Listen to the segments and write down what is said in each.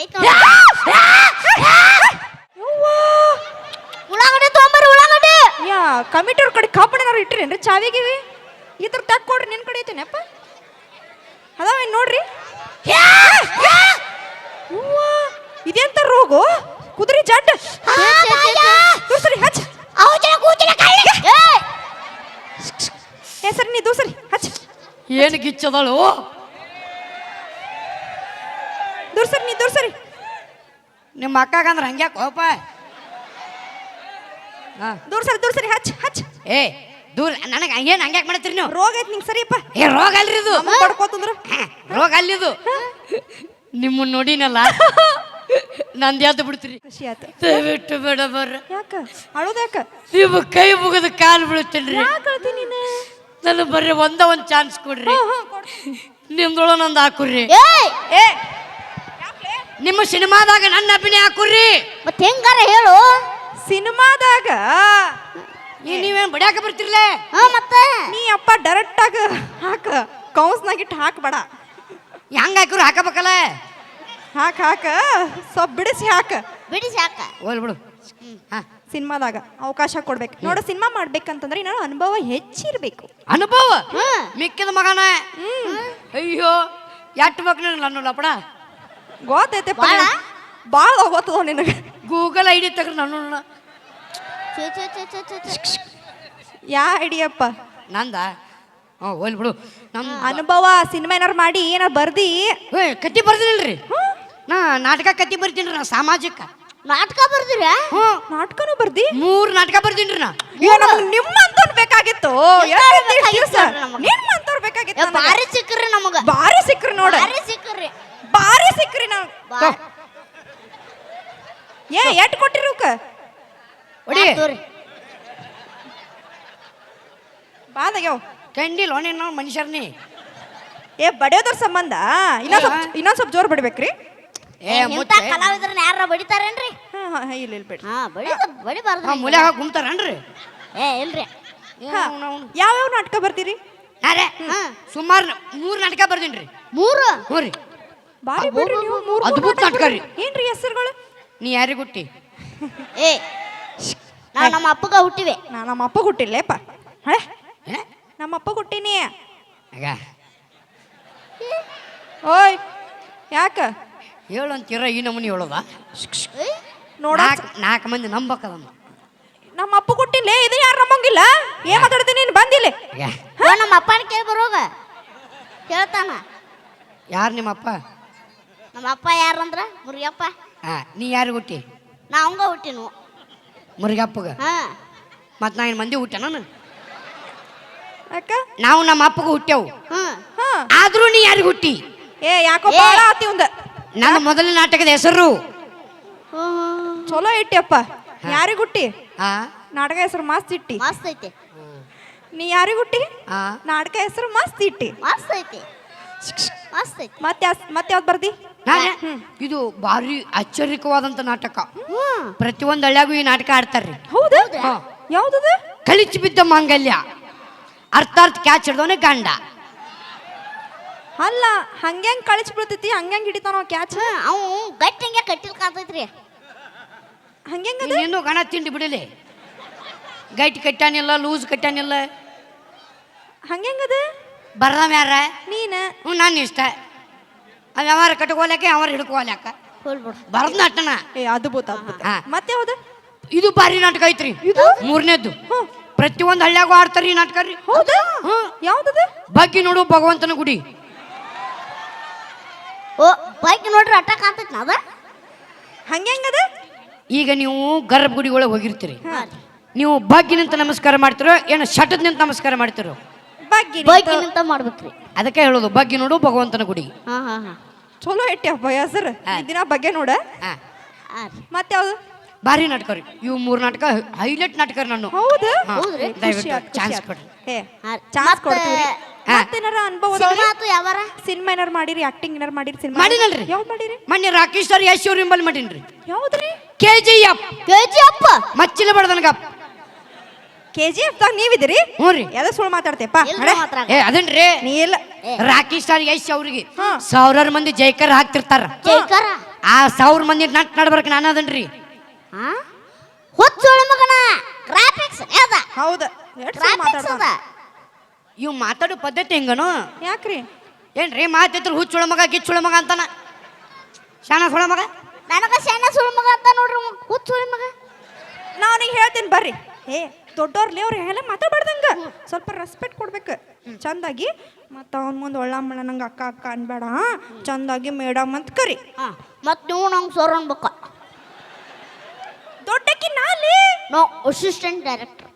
ಐತ್. ಉಳ್ಳಾಗಡ್ಡಿ ತೊಗೊಂಬರ್ರಿ ಉಳ್ಳಾಗಡ್ಡಿ. ಯಾ ಕಮಿಟಿ ಅವ್ರ ಕಡೆ ಕಬ್ಬಣನಾರು ಇಟ್ಟಿರೇನ್ರಿ ಚಾವಿಗಿವಿ ಈ ಥರ ತಕ್ಕ ಕೊಡ್ರಿ ನಿನ್ ಕಡೆ ಐತೇನಪ್ಪ ಅದಾವೇನ್ ನೋಡ್ರಿ? ಅವ್ವಾ, ಇದೆಂತ ರೋಗು? ಕುದುರೆ ಜಡ್ ದೂಸರಿ ಹಚ್. ಏ! ಸರಿ ನೀ ದೂಸರಿ ಹಚ್. ಏನು ಗಿಚ್ಚದಳು? ದೂರ್ಸರಿ ನಿಮ್ಮ ಅಕ್ಕಗಂದ್ರೆ ಹಂಗ್ಯ ಕೋಪ ಸರಿ ದೂರ ಸರಿ ಹಚ್ ಹಚ್. ಏ ದೂರ ನನಗೆ ಏನು ಹಂಗ್ಯಾಕೆ ಮಾಡ್ತೀರಿ ನೀವು? ರೋಗ ಐತ್ ನಿಂಗೆ ಸರಿಯಪ್ಪ. ಏ ರೋಗ ಅಲ್ರಿ ಇದು. ಪಡ್ಕೋತಂದ್ರು ಹಾ, ರೋಗ ಅಲ್ಲಿದು ನಿಮ್ಮನ್ನ ನೋಡಿನಲ್ಲ? ನಂದು ಎದ್ದು ಬಿಡ್ತೀರಿ? ಖುಷಿ ಆತ. ದಯವಿಟ್ಟು ಬೇಡ ಬರ್ರ ಯಾಕ? ಅಳೋದ ಯಾಕ? ನೀವು ಕೈ ಮುಗಿದ ಕಾಲು ಬಿಡುತ್ತೀನ್ರಿ ಯಾಕ ಅಳ್ತಿ ನೀನು? ಬರ್ರಿ ಒಂದ ಒಂದು ಚಾನ್ಸ್ ಕೊಡ್ರಿ. ನಿಮ್ದೊಳ ನಂದು ಹಾಕುರ್ರಿ. ಏ ಏ ನಿಮ್ಮ ಸಿನಿಮಾದಾಗ ನನ್ನ ಅಭಿನಯ ಹಾಕುರ್ರಿ ಮತ್ತೆ ಹೆಂಗಾರ ಹೇಳು? ಸಿನಿಮಾದಾಗ? ನೀ ನೀವೇನು ಬಡಿಯಾಕ ಬರ್ತಿರ್ಲೇ? ಹಾ ಮತ್ತೆ? ನೀ ಅಪ್ಪ ಡೈರೆಕ್ಟ್ ಆಗ ಹಾಕ ಕೌನ್ಸ್ನಾಗಿಟ್ಟು ಹಾಕ್ಬೇಡ. ಹೆಂಗ ಹಾಕಿರು ಹಾಕಬೇಕಲ್ಲ? ಹಾಕ ಹಾಕ ಸ್ವಲ್ಪ ಬಿಡಿಸಿ ಹಾಕ. ಬಿಡಿಸಿ ಸಾಕ ಹೋಲ್ ಬಿಡು. ಹಾ. ಸಿನಿಮಾದಾಗ ಅವಕಾಶ ಕೊಡ್ಬೇಕು. ನೋಡ ಸಿನಿಮಾ ಮಾಡ್ಬೇಕಂತಂದ್ರೆ ನಾನು ಅನುಭವ ಹೆಚ್ಚಿರ್ಬೇಕು. ಅನುಭವ? ಹ್ಮ್. ಮಿಕ್ಕಿದ ಮಗನ? ಅಯ್ಯೋ ಎಟ್ ಮಕ್ಳು ನನ್ನ ಲಪಡ? ಗೊತ್ತೈತೆ ಬಾಳ? ಭಾಳ ಗೊತ್ತದ ನಿನಗೆ. ಗೂಗಲ್ ಐ ಡಿ ನಾನು ನನ್ನ ಛೇ, ಛೇ, ಛೇ, ಛೇ, ಛೇ, ಛೇ. ಯಾ ಐಡಿಯಪ್ಪ ನಂದ? ಹೋಲ್ ಬಿಡು. ನಮ್ಮ ಅನುಭವ ಸಿನಿಮಾ ಏನಾರು ಮಾಡಿ ಏನಾರು ಬರ್ದಿ? ಏ ಕತ್ತಿ ರೀ ನಾ ನಾಟಕ ಕತ್ತಿ ಬರ್ತೀನಿ ನಾ ಸಾಮಾಜಿಕ. ನಾಟಕ ಬರ್ದಿರ? ಹ್ಞೂ ನಾಟಕನೂ ಬರ್ದಿ? ಮೂರು ನಾಟಕ ಬರ್ತೀನಿ ನಾ. ಏ, ನಮ್ಗ್ ನಿಮ್ಮಂತವ್ರ್ ಬೇಕಾಗಿತ್ತು. ಎಂತವ್ರ್ ಎಲ್ಲಿದ್ದೀರಿ ಬೇಕಾಗಿತ್ತು ದಿವ್ಸ? ನಮ್ಗೆ? ನಿಮ್ಮಂತವ್ರ್ ಬೇಕಾಗಿತ್ತು ನನಗೆ. ಬಾರಿ ಸಿಕ್ಕ್ರಿ ನಮಗ. ಬಾರಿ ಸಿಕ್ಕ್ರಿ ನೋಡ್ರಿ ಬಾರಿ ಸಿಕ್ಕ್ರಿ ನಾವು. ಏ ಎಟ್ ಕೊಟ್ಟಿರುಕ ಹೊಡಿ. ಬಾದಾಗ್ಯಾವ ಕಂಡಿಲ್ಲ ನೀನು ಮನುಷ್ಯರ್ನಿ. ಏ ಬಡಿಯೋದ್ರ ಸಂಬಂಧ? ಇನ್ನೊಂದ್ ಸ್ವಲ್ಪ ಇನ್ನೊಂದ್ ಸ್ವಲ್ಪ ಜೋರ್ ಬಡಿಬೇಕ್ರಿ. ಏ ಮುಚ್ಚೆ. ಕಲಾವಿದ್ರನ್ನ ಯಾರ ಬಡಿತಾರೇನ್ರಿ? ಹಾ ಹಾ ಹಾ, ಇಲ್ಲ ಇಲ್ಲ ಬಿಡ್ರಿ. ಹಾ ಬಡಿ ಬಡಿಬಾರ್ದು ಮುಲೆ ಹಾಕಿ ಗುಮ್ತಾರನ್ರಿ? ಏ ಇಲ್ರಿ. ಯಾವ ಯಾವ್ಯಾವ ನಾಟಕ ಬರ್ತೀರಿ ಅರೆ ಸುಮಾರು ಮೂರು ನಾಟಕ ಬರ್ತೀನಿ ರೀ ಮೂರು? ಹ್ಞೂ ರೀ. ಬಾರಿ ಬಿಡ್ರಿ ನೀವು. ಮೂರು ಅದ್ಭುತ ನಾಟಕ ರೀ. ಏನ್ರಿ ಹೆಸರುಗಳು? ನೀ ಯಾರಿಗೆ ಹುಟ್ಟಿ? ಏ ನಾವು ನಮ್ಮ ಅಪ್ಪಗ ಹುಟ್ಟಿವೆ. ನಾ ನಮ್ಮ ಅಪ್ಪ ಹುಟ್ಟಿಲ್ಲೇಪ್ಪ ಹಳೆ? ಏ? ನಮ್ಮ ಅಪ್ಪ ಹುಟ್ಟಿನಿ. ಆಗ? ಓಯ್ ಯಾಕ? ಹೇಳು ಅಂತೀರ ಈ ನಮೂನಿ ಹೇಳೋದ? ಏ, ನೋಡ. ನಾಲ್ಕು ನಾಲ್ಕು ಮಂದಿ ನಂಬಕ್ಕದಮ್ಮ ನಮ್ಮ ಅಪ್ಪ ಹುಟ್ಟಿಲ್ಲೇ ಇದು ಯಾರು ನಂಬಂಗಿಲ್ಲ? ಏ ಮಾತಾಡ್ತೀನಿ ನೀನು? ಬಂದಿಲ್ಲ ಆಗ ಓ, ನಮ್ಮ ಅಪ್ಪನ ಕೇಳಿ ಬರೋಗ. ಹೇಳ್ತಾನ ಯಾರು ನಿಮ್ಮಪ್ಪ ನಮ್ಮ ಅಪ್ಪ ಯಾರಂದ್ರ? ಮುರಿಯಪ್ಪ ಹಾಂ ನೀ ಯಾರಿಗೆ ಹುಟ್ಟಿ? ನಾ ಅವಂಗ ಹುಟ್ಟಿನು. ಮುರುಗಪ್ಪಗ? ಹಾ. ಮತ್ತು ನಾ ಮಂದಿ ಹುಟ್ಟೆ ನಾನು ಯಾಕ? ನಾವು ನಮ್ಮ ಅಪ್ಪಗೂ ಹುಟ್ಟೆವು. ಹ್ಮ್ ಹಾ. ಆದ್ರೂ ನೀ ಯಾರಿಗೆ ಹುಟ್ಟಿ? ಏ ಯಾಕೋ ಏ. ಬಾಳ ಆತಿ ಒಂದ ನನ್ನ ಮೊದಲ ನಾಟಕದ ಹೆಸರು. ಹ್ಮ್. ಚಲೋ ಇಟ್ಟಿಯಪ್ಪ ಯಾರಿಗ್ ಹುಟ್ಟಿ? ಆ ನಾಟಕ ಹೆಸರು ಮಸ್ತ್ ಇಟ್ಟಿ. ಮಸ್ತ್ ಐತಿ. ನೀ ಯಾರಿಗ್ ಹುಟ್ಟಿ? ಆ ನಾಟಕ ಹೆಸರು ಮಸ್ತ್ ಇಟ್ಟಿ. ಮಸ್ತ್ ಐತಿ. ಮಸ್ತ್ ಐತಿ ಮತ್ತೆ ಮತ್ತೆ ಯಾವ್ದು ಬರ್ದಿ? ನಾನೇ? ಇದು ಭಾರಿ ಆಶ್ಚರ್ಯಕವಾದಂತ ನಾಟಕ. ಪ್ರತಿಯೊಂದು ಹಳ್ಳಿಯಾಗೂ ಈ ನಾಟಕ ಆಡ್ತಾರ್ರಿ. ಹೌದು? ಹಾ. ಯಾವ್ದದ? ಕಳಿಚಿ ಬಿದ್ದ ಮಾಂಗಲ್ಯ. ಅರ್ಥಾರ್ಥ ಕ್ಯಾಚ್ ಹಿಡ್ದವನೇ ಗಂಡ. ಅಲ್ಲ ಹಂಗ್ಯಾಂಗ್ ಕಳಿಸಿ ಬೀಳ್ತೈತಿ ಹಂಗ್ಯಾಂಗ್ ಹಿಡಿತಾನೋ ಕ್ಯಾಚ್? ಅವು ಗಟ್ಟಿ ಹಂಗೆ ಕಟ್ಟಿಲ್ ಕಾತೈತ್ರಿ ಹಂಗ್ಯಾಂಗ ನೀನು ಗಣ ತಿಂಡಿ ಬಿಡಲಿ? ಗಟ್ಟಿ ಕಟ್ಟಾನಿಲ್ಲ ಲೂಸ್ ಕಟ್ಟಾನಿಲ್ಲ ಹಂಗ್ಯಾಂಗದ ಬರ್ದಾವ ಯಾರ? ನೀನ. ಹ್ಞೂ ನಾನು ಇಷ್ಟ. ಅವ ಯಾವಾರ ಹಿಡ್ಕೋಲ್ಯಾಕ ಹೋಲ್ಬಿಡು ಬರ್ದ ನಟನ ಏ ಅದ್ಭುತ ಅದ್ಭುತ. ಹಾ. ಮತ್ತೆ ಯಾವ್ದು? ಇದು ಭಾರಿ ನಾಟಕ ಐತ್ರಿ. ಮೂರನೇದ್ದು. ಪ್ರತಿಯೊಂದು ಹಳ್ಳ್ಯಾಗೂ ಆಡ್ತಾರ್ರಿ ಈ ನಾಟಕ ರೀ. ಹೌದಾ? ಹ್ಮ್. ಯಾವ್ದದ? ಬಗ್ಗೆ ನೋಡು ಭಗವಂತನ ಗುಡಿ. ಓ ಬೈಕ್ ನೋಡ್ರಿ ಅಟ್ಟ ಕಾಂತೈತಿ ಅದ? ಹಂಗ್ಯಾಂಗದ ಈಗ ನೀವು ಗರ್ಭಗುಡಿ ಒಳಗೆ ಹೋಗಿರ್ತೀರಿ ನೀವು ಬಗ್ಗೆ ನಿಂತ ನಮಸ್ಕಾರ ಮಾಡ್ತಿರೋ ಏನು ಶಟದ್ ನಿಂತ ನಮಸ್ಕಾರ ಮಾಡ್ತಿರೋ? ಬಗ್ಗೆ ಬೈಕ್ ಮಾಡ್ಬೇಕ್ರಿ. ಅದಕ್ಕೆ ಹೇಳೋದು ಬಗ್ಗೆ ನೋಡು ಭಗವಂತನ ಗುಡಿ. ಹಾ ಹಾ ಹಾ. ಚಲೋ ಇಟ್ಟಿಯಪ್ಪ ಹೆಸರು ಸರ್? ಈ ದಿನ ಬಗ್ಗೆ ನೋಡ. ಹಾ. ಮತ್ತೆ ಯಾವ್ದು? ಭಾರಿ ನಾಟಕ ರೀ. ಇವು ಮೂರು ನಾಟಕ ಹೈಲೈಟ್ ನಾಟಕ ರೀ ನಾನು. ಹೌದು? ಹಾ. ಹೌದ್ರಿ? ಖುಷಿ ದಯವಿಟ್ಟು ಆಯ್ತು, ಖುಷಿ ಚಾನ್ಸ್. ಕೊಡ್ರಿ. ಏ. ಚಾನ್ಸ್ ಮತ್ತೆ ಕೊಡ್ತೀವಿ ಹಾ. ಮತ್ತೇನಾರ ಅನುಭವ ಸಿನಿಮಾ ಆತು ಯಾವಾರ? ಸಿನಿಮಾ ಏನಾರ ಮಾಡಿರಿ ಆಕ್ಟಿಂಗ್ ಏನಾರ ಮಾಡಿರಿ ಸಿನಿಮಾ? ಮಾಡಿನಲ್ರಿ. ಯಾವ್ದು ಮಾಡಿರಿ? ಮೊನ್ನೆ ರಾಕೇಶ್ ಸರ್ ಯಶ್ ಅವ್ರ ಇಂಬಲ್ ಮಾಡೀನ್ರಿ. ಯಾವ್ದ್ರಿ? K G F. K G ಅಪ್ಪ ಮಚ್ಚಿಲ ಬಡ್ದನಗಪ್ಪ ಕೆ ಜಿ ಎಫ್ ದಾಗ ನೀವಿದ್ದೀರಿ? ಹ್ಞೂ ರೀ. ಯಾವ್ದು ಸುಳ್ಳು ನಡೆ. ಮಾತ್ರ ಏ ಅದನ್ರಿ. ನೀ ಇಲ್ಲ. ರಾಕಿ ಸ್ಟಾರ್ ಯಶ್ ಅವ್ರಿಗೆ. ಹಾ. ಸಾವಿರಾರು ಮಂದಿ ಜೈಕರ್ ಹಾಕ್ತಿರ್ತಾರ. ಜೈಕಾರ? ಆ ಸಾವಿರ ಮಂದಿ ನಟ್ ನಡ್ಬರ್ಕ ನಾನು ಅದನ್ರಿ. ಹಾ? ಹುಚ್ಚುಳಿ ಮಗನ? ಗ್ರಾಫಿಕ್ಸ್ ಅದ ಹೌದ. ಎಷ್ಟ್ ಸುಳ್ಳು ಗ್ರಾಫಿಕ್ಸ್ ಅದ. ಮಾತಾಡ್ತಾನ ಇವ್ ಮಾತಾಡೋ ಪದ್ಧತಿ ಹೆಂಗನು? ಯಾಕ್ರಿ? ಏನ್ರಿ ಮಾತಿದ್ರು ಹುಚ್ಚುಳ ಮಗ ಗಿಚ್ಚುಳ ಮಗ ಅಂತಾನ? ಶಾಣ ಸುಳ ಮಗ? ನನಗ ಸಣ್ಣ ಸುಳ್ಳು ಮಗ ಅಂತ ನೋಡ್ರಿ ಹುಚ್ಚುಳ ಹುಚ್ಚುಳಿ ಮಗ. ನಾ ಅವ್ನಿಗೆ ಹೇಳ್ತೀನಿ ಬರ್ರಿ. ಏ ದೊಡ್ಡವ್ರಲ್ಲಿ ಅವ್ರು ಎಲ್ಲ ಮಾತಾಡ್ಬಾರ್ದಂಗ. ಸ್ವಲ್ಪ ರೆಸ್ಪೆಕ್ಟ್ ಕೊಡ್ಬೇಕು. ಚಂದಾಗಿ ಮತ್ತು ಅವ್ನ ಮುಂದೆ ಒಳ್ಳಮ್ಮಳ ನಂಗೆ ಅಕ್ಕ ಅಕ್ಕ ಅನ್ಬೇಡ. ಚಂದಾಗಿ ಮೇಡಮ್ ಅಂತ ಕರಿ. ಹಾ ಮತ್ ನೀವು ನಂಗೆ ಸೋರ್ ಅನ್ಬೇಕ. ದೊಡ್ಡಕ್ಕಿ ನಾಲಿ ನೋ ಅಸಿಸ್ಟೆಂಟ್ ಡೈರೆಕ್ಟರ್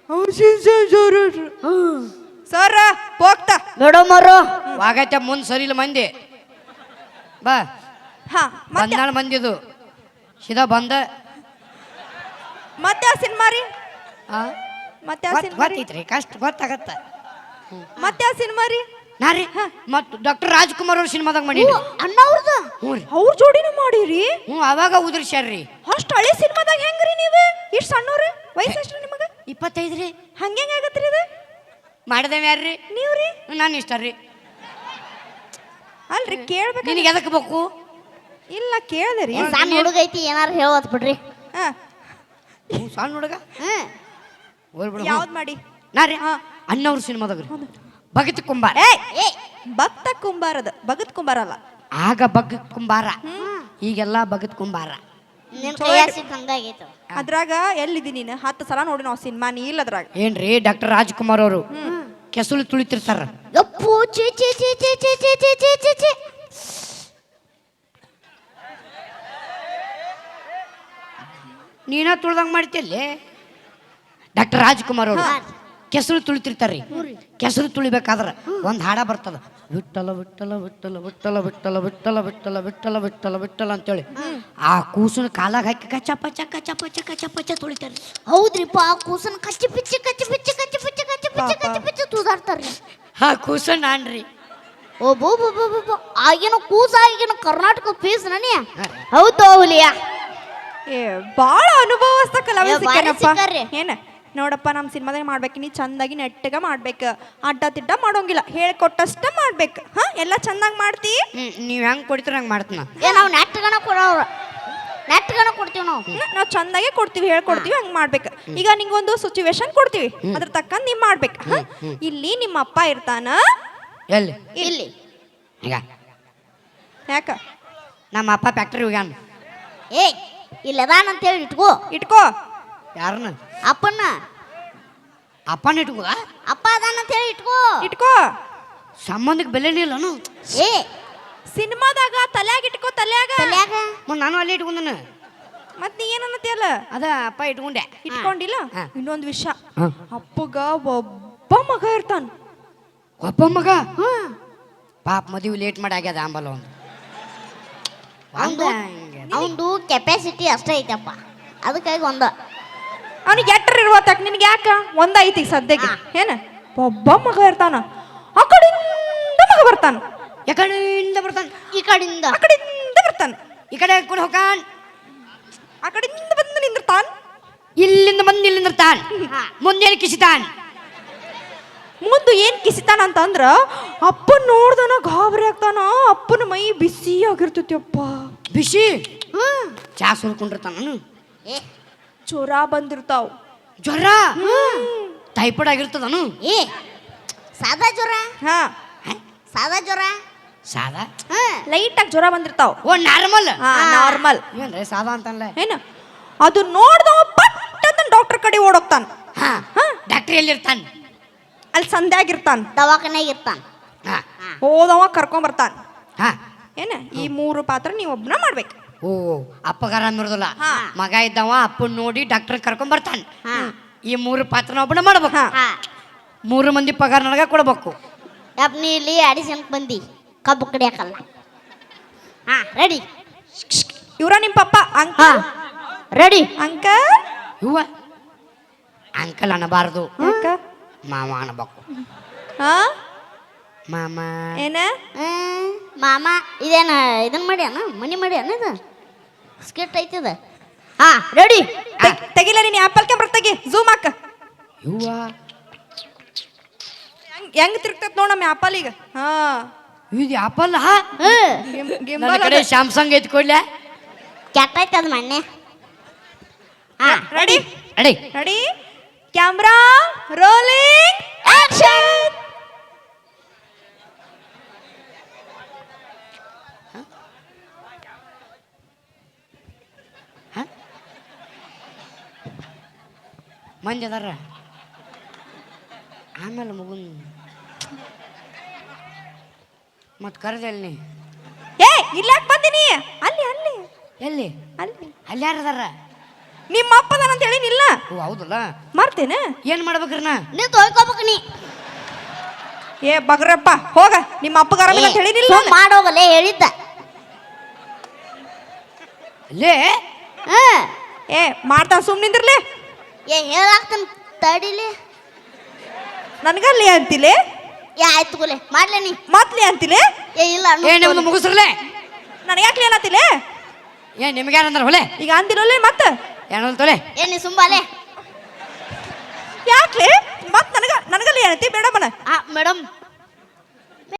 ಸರ್ ಹೋಗ್ತಾ. ಮೇಡಮ್ ಅವರು. ಆಗತ್ತೆ ಮುಂದ್ ಸರಿಲ್ಲ ಮಂದಿ. ಬಾ. ಹಾ ಮತ್ತೆ? ಬಂದಾಳ ಮಂದಿದು ಸೀದಾ ಬಂದ. ಮತ್ತೆ ಆ ಸಿನಿಮಾ ರೀ? ಆ? ಮತ್ತೆ ಆ ಸಿನಿಮಾ ರೀ? ಗೊತ್ತೈತ್ರಿ ಕಷ್ಟ ಗೊತ್ತಾಗತ್ತ. ಮತ್ತೆ ಆ ಸಿನಿಮಾ ರೀ? ನಾ ರೀ ಮತ್ತು ಡಾಕ್ಟರ್ ರಾಜ್ಕುಮಾರ್ ಅವ್ರ ಸಿನಿಮಾದಾಗ ಮಾಡೀನಿ. ಅಣ್ಣ ಅವ್ರದ್ದು ಹ್ಞೂ ರೀ. ಅವ್ರ ಜೋಡಿನೂ ಮಾಡಿರಿ? ಹ್ಞೂ ಅವಾಗ ಉದುರ್ಸ್ಯಾರ್ರಿ ಅಷ್ಟು ಹಳೆ ಸಿನಿಮಾದಾಗ ಹೆಂಗ್ರಿ ನೀವು? ಇಷ್ಟು ಸಣ್ಣವ್ರಿ? ವಯಸ್ಸು ಎಷ್ಟು ನಿಮಗೆ? ಇಪ್ಪತ್ತೈದು ರೀ. ಹಂಗೆ ಆಗತ್ರಿ ಇದು? ಮಾಡಿದೇವ ಯಾರ್ರಿ? ನೀವ್ರಿ ನಾನು ಇಷ್ಟ ರೀ. ಅಲ್ರಿ ಕೇಳ್ಬೇಕು ನಿನಗೆ ಎದಕ್ಕೆ ಬೇಕು? ಇಲ್ಲ ಕೇಳಿದೆ ರೀ. ಸಣ್ಣ ಹುಡುಗ ಐತಿ ಏನಾರು ಹೇಳೋದ್ ಬಿಡ್ರಿ. ಹಾಂ. ಸಣ್ಣ ಹುಡುಗ? ಹೋಗ್ಬಿಡು ಮಾಡಿ? ನಾರಿ ಅಣ್ಣವ್ರ ಸಿನಿಮಾದಾಗ ಭಗತ್ ಕುಂಬಾರ. ಏ ಭಕ್ತ ಕುಂಬಾರದ. ಭಗತ್ ಕುಂಬಾರ ಅಲ್ಲ. ಆಗ ಭಗತ್ ಕುಂಬಾರ. ಈಗೆಲ್ಲ ಭಗತ್ ಕುಂಬಾರ. ಅದ್ರಾಗ ಎಲ್ಲಿದಿ ನೀನು? ಹತ್ತು ಸಲ ನೋಡಿ ನಾವು ಸಿನಿಮಾ ನೀ ಇಲ್ಲ ಅದ್ರಾಗ. ಏನ್ರಿ ಡಾಕ್ಟರ್ ರಾಜ್ಕುಮಾರ್ ಅವರು? ಕೆಸುಲು ತುಳಿತಿರ್ತಾರ. ನೀನ ತುಳ್ದಂಗ್ ಮಾಡ್ತಿಲ್ಲೇ ಡಾಕ್ಟರ್ ರಾಜ್ಕುಮಾರ್ ಅವರು. ಕೆಸರು ತುಳಿತಿರ್ತಾರ್ರಿ. ಕೆಸರು ತುಳಿಬೇಕಾದ್ರೆ ಒಂದು ಹಾಡ ಬರ್ತದ. ವಿಠಲ ವಿಠಲ ವಿಠಲ ವಿಠಲ ವಿಠಲ ವಿಠಲ ವಿಠಲ ವಿಠಲ ವಿಠಲ ವಿಠಲ ಅಂತೇಳಿ ಆ ಕೂಸನ ಕಾಲಾಗ ಹಾಕಿ ಕಚ್ಚ ಪಚ್ಚ ಕಚ್ಚ ಪಚ್ಚ ಕಚ್ಚ ಪಚ್ಚ ತುಳಿತಾರ್ರಿ. ಹೌದ್ರಿಪ್ಪ ಆ ಕೂಸನ್ ಕಚ್ಚಿ ಪಿಚ್ಚಿ ಕಚ್ಚಿ ಪಿಚ್ಚಿ ಕಚ್ಚಿ ಪಿಚ್ಚಿ ಕಚ್ಚಿ ಪಿಚ್ಚಿ ಕಚ್ಚಿ ಪಿಚ್ಚಿ ತೂದಾಡ್ತಾರ್ರಿ ಆ ಕೂಸನ್ ನಾನ್ರಿ. ಓ ಬೋ ಬೋ ಬೋ ಬೋ ಬೋ. ಆಗಿನ ಕೂಸ ಆಗಿನ ಕರ್ನಾಟಕ ಫೀಸ್ ನನಿ ಹೌದು ಹುಲಿಯ ಏ ಬಾಳ ಅನುಭವಸ್ತ ಕಲಾವಿ ಏ, ಬಾರಿ ಏನ? ನೋಡಪ್ಪ ನಮ್ಮ ಸಿನಿಮಾದಾಗ ಮಾಡ್ಬೇಕು ನೀ ಚಂದಾಗಿ ನೆಟ್ಟಗ ಮಾಡ್ಬೇಕು. ಅಡ್ಡ ತಿಡ್ಡ ಮಾಡೋಂಗಿಲ್ಲ ಹೇಳ್ಕೊಟ್ಟಷ್ಟ ಮಾಡ್ಬೇಕು. ಹಾ? ಎಲ್ಲ ಚಂದಾಗಿ ಮಾಡ್ತಿ? ನೀವು ಹೆಂಗ್ ಕೊಡ್ತೀರ ಹಂಗ್ ಮಾಡ್ತೀನಿ. ಏ ನಾವು ನೆಟ್ಟಗನ ಕೊಡೋರ. ನೆಟ್ಗನ ಕೊಡ್ತೀವಿ ನಾವು. ನಾವು ಚಂದಾಗೆ ಕೊಡ್ತೀವಿ ಹೇಳ್ಕೊಡ್ತೀವಿ ಹಂಗ್ ಮಾಡ್ಬೇಕು. ಈಗ ನಿಂಗೊಂದು ಸಿಚುವೇಶನ್ ಕೊಡ್ತೀವಿ. ಅದ್ರ ತಕ್ಕಂತ ನೀವ್ ಮಾಡ್ಬೇಕು. ಇಲ್ಲಿ ನಿಮ್ಮ ಅಪ್ಪ ಇರ್ತಾನ? ಎಲ್ಲಿ? ಇಲ್ಲಿ. ಈಗ. ಯಾಕ? ನಮ್ಮ ಅಪ್ಪ ಫ್ಯಾಕ್ಟ್ರಿ ಹೋಗ್ಯಾನ. ಏ ಇಲ್ಲಿ ಅದಾನ ಅಂತೇಳಿ ಇಟ್ಕೋ. ಇಟ್ಕೋ. ಯಾರನ್ನ? ಅಪ್ಪನ್ನ. ಅಪ್ಪನ ಇಟ್ಕೋ. ಅಪ್ಪ ಅದಾನ ಅಂತೇಳಿ ಇಟ್ಕೋ. ಇಟ್ಕೋ. ಸಂಬಂಧಕ್ಕೆ ಬೆಲೆನೇ ಇಲ್ಲನು ಏ. ಸಿನಿಮಾದಾಗ ತಲ್ಯಾಗ ಇಟ್ಕೋ ತಲ್ಯಾಗ. ತಲ್ಯಾಗ? ಮತ್ತೆ ನಾನು ಅಲ್ಲಿ ಇಟ್ಕೊಂಡನ ಮತ್ ನೀ ಏನನ್ನತಿಯಲ್ಲ ಅದ ಅಪ್ಪ ಇಟ್ಕೊಂಡೆ. ಇಟ್ಕೊಂಡಿಲ್ಲ? ಇನ್ನೊಂದು ವಿಷಯ. ಹಾ. ಅಪ್ಪಗ ಒಬ್ಬ ಮಗ ಇರ್ತಾನ. ಒಬ್ಬ ಮಗ? ಪಾಪ ಮದುವೆ ಲೇಟ್ ಮಾಡಿ ಆಗ್ಯದ ಆಂಬಲ ಒಂದು ಅವಂದು ಕೆಪಾಸಿಟಿ ಅಷ್ಟೇ ಐತಪ್ಪ. ಅದಕ್ಕಾಗಿ ಒಂದು ಅವನಿಗೆ ಎಟ್ಟರ್ ತಕ್ಕ ನಿನ್ಗೆ ಯಾಕ? ಒಂದ ಐತಿ ಸದ್ಯಕ್ಕೆ. ಏನ? ಒಬ್ಬ ಮಗ ಇರ್ತಾನ. ಆ ಕಡೆಯಿಂದ ಮಗ ಬರ್ತಾನ. ಕಡೆಯಿಂದ ಬರ್ತಾನ. ಈ ಕಡೆಯಿಂದ. ಆ ಕಡೆಯಿಂದ ಬರ್ತಾನ. ಈ ಕಡೆ ಕೂಡ ಹೋಗಾನ್ ಆ ಕಡೆಯಿಂದ ಬಂದು ನಿಂದಿರ್ತಾನ. ಇಲ್ಲಿಂದ ಬಂದು ಇಲ್ಲಿಂದ ಮುಂದೆ. ಮುಂದೇನು ಕಿಸಿತಾನ್? ಮುಂದೆ ಏನ್ ಕಿಸಿತಾನ ಅಂತ ಅಂದ್ರ ಅಪ್ಪ ನೋಡ್ದನ ಗಾಬರಿ ಆಗ್ತಾನ. ಅಪ್ಪನ ಮೈ ಬಿಸಿ ಆಗಿರ್ತೈತಿ ಅಪ್ಪ. ಬಿಸಿ? ಹ್ಮ್. ಚಾ ಸುರ್ಕೊಂಡಿರ್ತಾನ ಏ ಜ್ವರ ಬಂದಿರ್ತಾವ್. ಜ್ವರ? ಟೈಫಾಯ್ಡ್ ಆಗಿರ್ತದನು? ಏ ಸಾದಾ ಜ್ವರ? ಹಾ. ಸಾದಾ ಜ್ವರ? ಸಾದಾ? ಲೈಟ್ ಆಗಿ ಜ್ವರ ಬಂದಿರ್ತಾವ್. ಓ ನಾರ್ಮಲ್. ಹಾ ನಾರ್ಮಲ್. ಏನ್ರಿ ಸಾದಾ ಅಂತಲ್ಲ ಏನು? ಅದು ನೋಡ್ದವ ಪಟ್ ಅಂತ ಡಾಕ್ಟರ್ ಕಡೆ ಓಡೋಗ್ತಾನ. ಹಾ ಡಾಕ್ಟ್ರಿ ಎಲ್ಲಿರ್ತಾನ? ಅಲ್ಲಿ ಸಂಧ್ಯಾಗಿರ್ತಾನ. ದವಾಖಾನ್ಯಾಗ ಇರ್ತಾನ ಹಾ. ಹೋದವ ಕರ್ಕೊಂಡ್ ಬರ್ತಾನ ಹಾ. ಏನ ಈ ಮೂರು ಪಾತ್ರ ನೀವು ಒಬ್ಬನ ಮಾಡ್ಬೇಕು. ಓ ಅಪ್ಪಗಾರ ಅಂದಿರೋದಿಲ್ಲ ಹಾ. ಮಗ ಇದ್ದವ ಅಪ್ಪನ್ ನೋಡಿ ಡಾಕ್ಟರ್ ಕರ್ಕೊಂಡ್ ಬರ್ತಾನ. ಈ ಮೂರು ಪಾತ್ರನ ಒಬ್ಬನ ಮಾಡ್ಬೇಕು. ಮೂರು ಮಂದಿ ಪಗಾರ ನನಗ ಕೊಡ್ಬೇಕು. ಯಪ್ಪ ನೀ ಇಲ್ಲಿ ಆಡಿಷನ್ಕ್ ಬಂದಿ. ಕಬ್ಬು ಕಡಿಯಾಕಲ್ಲ. ಹಾ ರೆಡಿ ಇವ್ರ ನಿಮ್ ಪಪ್ಪ ಅಂಕ ರೆಡಿ ಅಂಕ ಇವ ಅಂಕಲ್ ಅನ್ನಬಾರದು ಅಂಕ? ಮಾವ ಅನ್ನಬೇಕು ಹಾ? ಮಾಮ. ಏನ? ಮಾಮ ಇದೇನ ಇದನ್ ಮಾಡ್ಯಾನ? ಮನಿ ಮಾಡ್ಯಾನ ಇದು? ಸ್ಕಿಟ್ ಐತದ? ಹಾ ರೆಡಿ ತೆಗ್- ತೆಗಿಲ ನೀನು ಆಪಲ್ ಕ್ಯಾಮ್ರ ತೆಗಿ ಝೂಮ್ ಹಾಕ. ಇವ ಹೆಂಗ್ ಹೆಂಗ್ ತಿರ್ಗ್ತೈತ್ ನೋಡ್ ನಮ್ಮ ಆಪಲ್ ಈಗ. ಹಾ. ಇದು ಆಪಲ್ ಹಾ ಗಿಮ್- ನನ್ನ ಕಡೆ. ಸ್ಯಾಮ್ಸಂಗ್ ಐತಿ ಕೊಡ್ಲೆ. ಕೆಟ್ಟೈತೆ ಅದು ಮಣ್ಣೆ ಹಾ ready ready ready camera rolling action ಮಂದಿ ಅದಾರ. ಆಮೇಲೆ ಮಗುನ್. ಮತ್ತೆ ಕರೆದೆ ಅಲ್ಲಿ ಏ ಇಲ್ಲಾಕ್ ಬಂದಿನಿ ಅಲ್ಲಿ ಅಲ್ಲಿ. ಎಲ್ಲಿ? ಅಲ್ಲಿ. ಅಲ್ಲಿ ಯಾರು ಅದಾರ? ನಿಮ್ಮ ಅಪ್ಪದನ ಅಂತ ಹೇಳಿನಿಲ್ಲ ಓ ಹೌದಲ್ಲ? ಮಾಡ್ತೇನೆ. ಏನು ಮಾಡ್ಬೇಕ್ರಿ ನಾ? ನೀವು ತೊಳ್ಕೊಬೇಕು ನೀ. ಏ ಬಗ್ರಪ್ಪ ಹೋಗ. ನಿಮ್ಮ ಅಪ್ಪಗ ಆರಾಮಿಲ್ಲ ಅಂತ ಹೇಳಿನಿಲ್ಲ ಮಾಡೋಗಲೇ ಹೇಳಿದ್ದ. ಲೇ? ಹಾ. ಏ ಮಾಡ್ತಾ ಸುಮ್ ನಿಂದಿರ್ಲಿ ಏ ಹೇಳಾಕ್ತಾನ ತಡಿಲಿ ನನ್ಗಲ್ಲಿ ಅಂತಿಲೆ? ಏ ಆಯ್ತು ಗುಲೆ ಮಾಡ್ಲೆ ನೀ. ಮತ್ಲಿ ಅಂತಿಲೆ? ಏ ಇಲ್ಲ ಏ ನಿಮ್ದು ಮುಗಿಸ್ರಲೆ? ನನಗ್ಯಾಕ್ಲಿ ಏನತ್ತಿಲೆ ಏ ನಿಮ್ಗೆ ಯಾರಂದ್ರ ಹೊಲೆ? ಈಗ ಅಂದಿರೋಲೆ ಮತ್ತ? ಏನೋ ತೊಲೆ? ಏ ನೀ ಸುಂಬಾಲೆ ಯಾಕ್ಲೆ? ಮತ್ ನನಗ ನನಗಲ್ಲಿ ಬೇಡ ಮೇಡಮನ ಆ ಮೇಡಮ್